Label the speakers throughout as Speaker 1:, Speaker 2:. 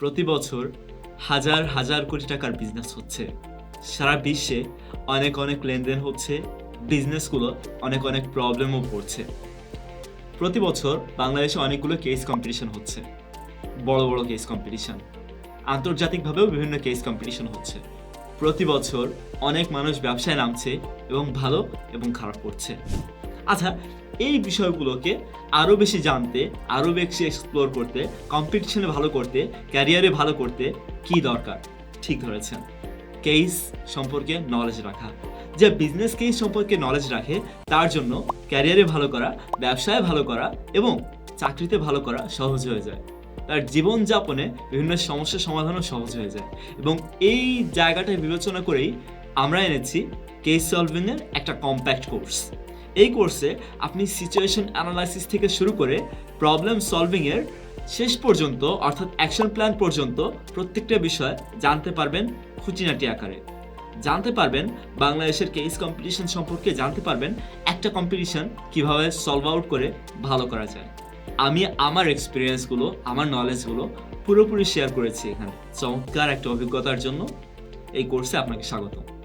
Speaker 1: প্রতি বছর হাজার হাজার কোটি টাকার বিজনেস হচ্ছে। সারা বিশ্বে অনেক অনেক লেনদেন হচ্ছে বিজনেসগুলো অনেক অনেক প্রবলেমও পড়ছে প্রতি বছর বাংলাদেশে অনেকগুলো কেস কম্পিটিশন হচ্ছে, বড় বড় কেস কম্পিটিশন আন্তর্জাতিকভাবেও বিভিন্ন কেস কম্পিটিশন হচ্ছে। প্রতি বছর অনেক মানুষ ব্যবসায় নামছে এবং ভালো এবং খারাপ করছে। আচ্ছা এই বিষয়গুলোকে আরও বেশি জানতে আরও বেশি এক্সপ্লোর করতে কম্পিটিশনে ভালো করতে ক্যারিয়ারে ভালো করতে কি দরকার? ঠিক ধরেছেন। কেস সম্পর্কে নলেজ রাখা। যে বিজনেস কেস সম্পর্কে নলেজ রাখে, তার জন্য ক্যারিয়ারে ভালো করা, ব্যবসায় ভালো করা এবং চাকরিতে ভালো করা সহজ হয়ে যায়। তার জীবনযাপনে বিভিন্ন সমস্যার সমাধানও সহজ হয়ে যায়। এবং এই জায়গাটা বিবেচনা করেই আমরা এনেছি কেস সলভিংয়ের একটা কম্প্যাক্ট কোর্স এই কোর্সে আপনি সিচুয়েশন অ্যানালাইসিস থেকে শুরু করে প্রবলেম সলভিংয়ের শেষ পর্যন্ত, অর্থাৎ অ্যাকশন প্ল্যান পর্যন্ত প্রত্যেকটা বিষয় জানতে পারবেন খুঁটিনাটি আকারে। জানতে পারবেন বাংলাদেশের কেস কম্পিটিশন সম্পর্কে জানতে পারবেন একটা কম্পিটিশন কীভাবে সলভ আউট করে ভালো করা যায়। আমি আমার এক্সপিরিয়েন্সগুলো আমার নলেজগুলো পুরোপুরি শেয়ার করেছি এখানে। চমৎকার একটা অভিজ্ঞতার জন্য এই কোর্সে আপনাকে স্বাগত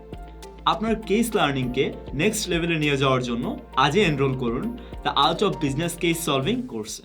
Speaker 1: আপনার কেস লার্নিংকে নেক্সট লেভেলে নিয়ে যাওয়ার জন্য আজই এনরোল করুন the art of business case solving কোর্সে